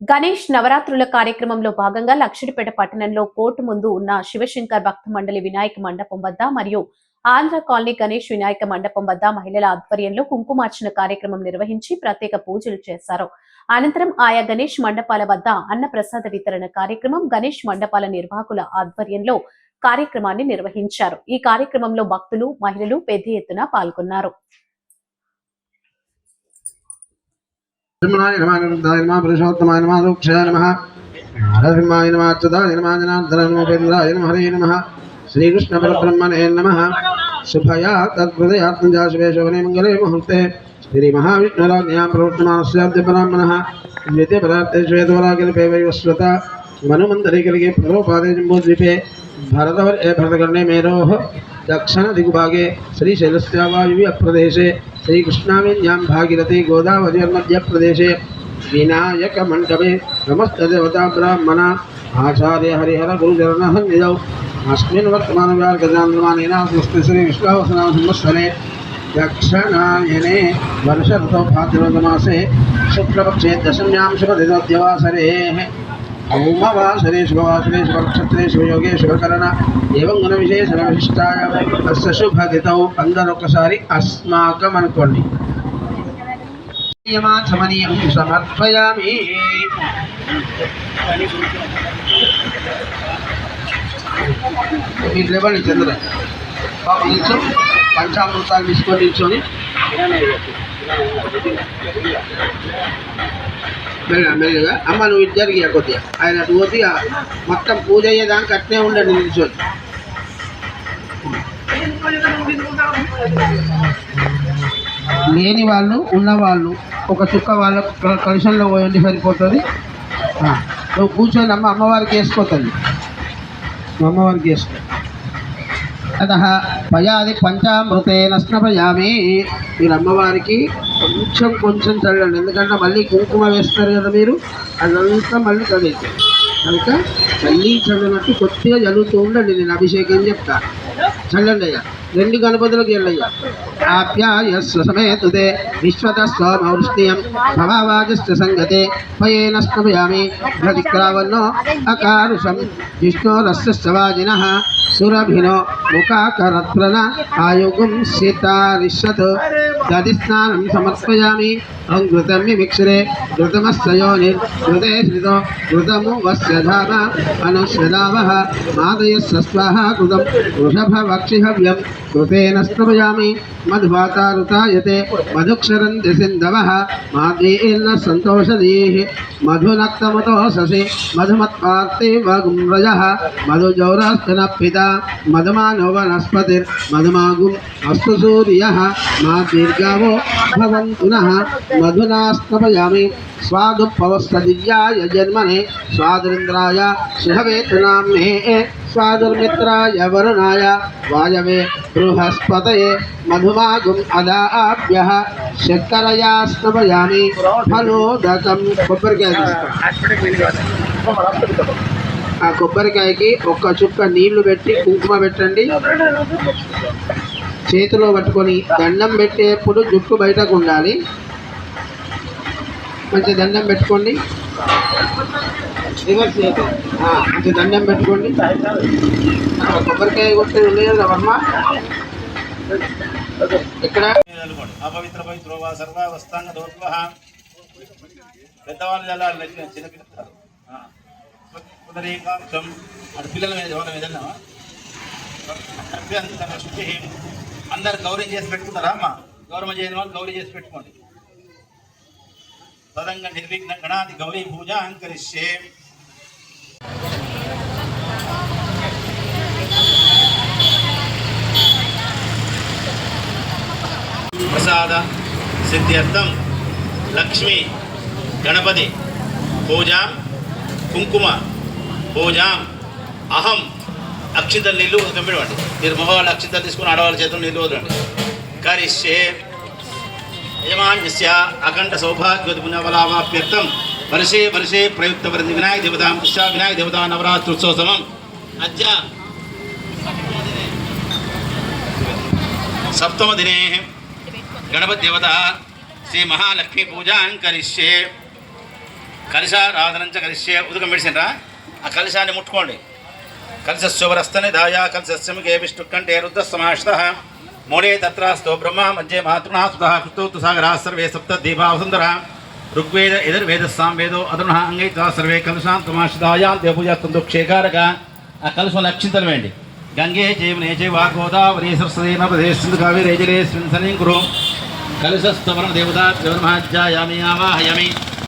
గణేష్ నవరాత్రుల కార్యక్రమంలో భాగంగా లక్షడిపేట పట్టణంలో కోర్టు ముందు ఉన్న శివశంకర్ భక్త మండలి వినాయక మండపం వద్ద మరియు ఆంధ్ర కాలనీ గణేష్ వినాయక మండపం వద్ద మహిళల ఆధ్వర్యంలో కుంకుమార్చన కార్యక్రమం నిర్వహించి ప్రత్యేక పూజలు చేశారు. అనంతరం ఆయా గణేష్ మండపాల వద్ద అన్నప్రసాద వితరణ కార్యక్రమం గణేష్ మండపాల నిర్వాహకుల ఆధ్వర్యంలో కార్యక్రమాన్ని నిర్వహించారు. ఈ కార్యక్రమంలో భక్తులు మహిళలు పెద్ద ఎత్తున పాల్గొన్నారు. ब्रह्मणाय नमः अनिरुद्धाय नमः, पुरुषोत्तमाय शुभया तद्हृदयात्मजा शुभे शोभने मङ्गले मुहूर्ते। श्रीमहाविष्णुराज्ञां प्रवर्तमानस्य अद्यपराह्मणः द्वितीयपदार्थे श्वेतवराकिल्पे वैवस्वता। मनुमन्तरे कलिगे प्रलोपादे भरतवर् भरतकर्णे मेनोः दक्षिणदिगुभागे श्रीशैलस्यावायुव्यप्रदेशे श्रीकृष्णावेल्यां भागीरथी नमस्त देवता ब्राह्मण आचार्य हरिहरगुरुचरणः निजौ। अस्मिन् श्री अस्मस्ते श्रीविश्वावसनासंवत्सरे दक्षिणायने ऋतौ भाद्रवतमासे शुक्लपक्षे दशम्यां शुभदिनोद्यवासरेः। ओमवासरे शुभवासरे शुभनक्षत्रे शुभयोगे शुभकरण एवं గుణవిశేషణ విశిష్టాయ అస్య శుభదితౌ అందరూ ఒకసారి అస్మాకం అనుకోండి యమాచమనీయం సమర్పయామి మీరు లేవండి చంద్ర బాబు నిల్చో పంచామృతాలు తీసుకొని నిల్చొని మెల్లగా మెల్లగా. అమ్మ నువ్వు ఇటు జరిగి కొద్దిగా? ఆయన అటు పోతే మొత్తం పూజ అయ్యేదానికి అట్నే ఉండండి నిల్చొని. లేని వాళ్ళు ఉన్నవాళ్ళు ఒక చుక్క వాళ్ళ క- పోయండి సరిపోతుంది. నువ్వు కూర్చొని అమ్మ అమ్మవారికి వేసుకోతుంది అమ్మవారికి వేసుకో. అత పయాది పంచామృతేన స్నపయామి మీరు అమ్మవారికి కొంచెం కొంచెం చల్లండి. ఎందుకంటే మళ్ళీ కుంకుమ వేస్తారు కదా మీరు అదంతా మళ్ళీ చదివింది కనుక మళ్ళీ చల్లనట్టు కొద్దిగా చదువుతూ ఉండండి నేను అభిషేకం చెప్తా. చల్లండి అయ్యా. రెండు గణపతులకు వెళ్ళయ్యా ఆప్యాయస్వ సమేతుదే విశ్వత స్వమౌష్ణియం భవావాజస్య సంగతే పయేన స్మయామి ప్రతిక్రావన్నో అకారుషం విష్ణోరస్వాజిన సురభినో ముఖాకరత్రన ఆయుగం సీతారిషత్ तदिस्नानं समर्पयामि। अहं घृतं विमिक्षरे घृतमस्सयोनि घृते श्रितो घृतमु वस्य धाम। अनुश्रदावः। मादयस्य स्वाहा कृतं वृषभवक्षिहव्यं कृतेन स्तपयामि। मध्वातारुतायते। मधुक्षरन्ति सिन्धवः। माद्वीर्न सन्तोषधीः। मधुनक्तमतोऽससि मधुमत्पार्ते मधुमानो वनस्पतिर्मधुमागुम् अस्तु వనస్పతిర్ మధుమాగుం అస్తు సూర్యः మా దీర్ఘావో భవంతు జన్మనే స్వాదురింద్రాయ శిహవేతునామ్నే స్వాదుర్మిత్రాయ వరుణాయ వాయవే బృహస్పతయే మధుమాగుం అదాభ్య శర్కరయా స్నపయామి ఫలోదకం కొబ్బరికాయ ఆ కొబ్బరికాయకి ఒక్క చుక్క నీళ్ళు పెట్టి కుంకుమ పెట్టండి. చేతిలో పట్టుకొని దండం పెట్టేప్పుడు జుట్టు బయటకు ఉండాలి. మంచి దండం పెట్టుకోండి. రివర్స్ మంచి దండం పెట్టుకోండి. కొబ్బరికాయ కొట్టే ఉండేది కదా వర్మ ఇక్కడ అపవిత్ర పవిత్రో సర్వ సర్వావస్థాంగ పెద్దవాళ్ళు చల్లాలి చిన్న చిన్నపిల్లలు ఉదరేకాంశం అటు పిల్లల మీద ఎవరి విధంగా? శుద్ధి. అందరు గౌరీ చేసి పెట్టుకుంటారా అమ్మ గౌరవ చేయని వాళ్ళు గౌరీ చేసి పెట్టుకోండి తదంగ నిర్విఘ్న గణాది గౌరీ పూజ అంకరిష్యే ప్రసాద సిద్ధ్యర్థం లక్ష్మి గణపతి పూజాం కుంకుమ పూజాం అహం అక్షింతలు నీళ్ళు కంపెనవండి మీరు మగవాళ్ళు అక్షింతలు తీసుకుని ఆడవాళ్ళ చేతులు నీళ్ళు వదలండి కరిష్యే యజమాన్యస్య అఖండ సౌభాగ్యవతి పుణ్యఫలామాప్యర్థం వర్షే వర్షే ప్రయుక్త వరది వినాయక దేవతాం కృష్ణ వినాయక దేవతా నవరాత్రుత్సవసమం. అద్య సప్తమ దినే గణపతి దేవత శ్రీ మహాలక్ష్మీ పూజాం కరిష్యే. కలశారాధనంచ కలిసే ఉదకం మెడిసినరా ఆ కలిశాన్ని ముట్టుకోండి. కలశస్యోవరస్తని దాయా కలశస్యముఖే విష్ణుకంఠే రుద్రసమాశ్త మూడే తత్రాస్తో బ్రహ్మ మధ్యే మాతృనా సుధా కృతోత్తు సాగరా సర్వే సప్త దీపావసుందర ఋగ్వేద ఎదుర్వేద సాంవేదో అదృణ అంగైత సర్వే కలశాంతమాశ్రితాయాం దేవపూజాస్తంతో క్షేకారక ఆ కలశం లక్షింతలు గంగే జయమునే జయ వా గోదావరి సరస్వతి నర్మదే సింధు కావేరీ సనిం కురు కలశస్తవరం దేవతా దేవమహాధ్యాయామి ఆవాహయామి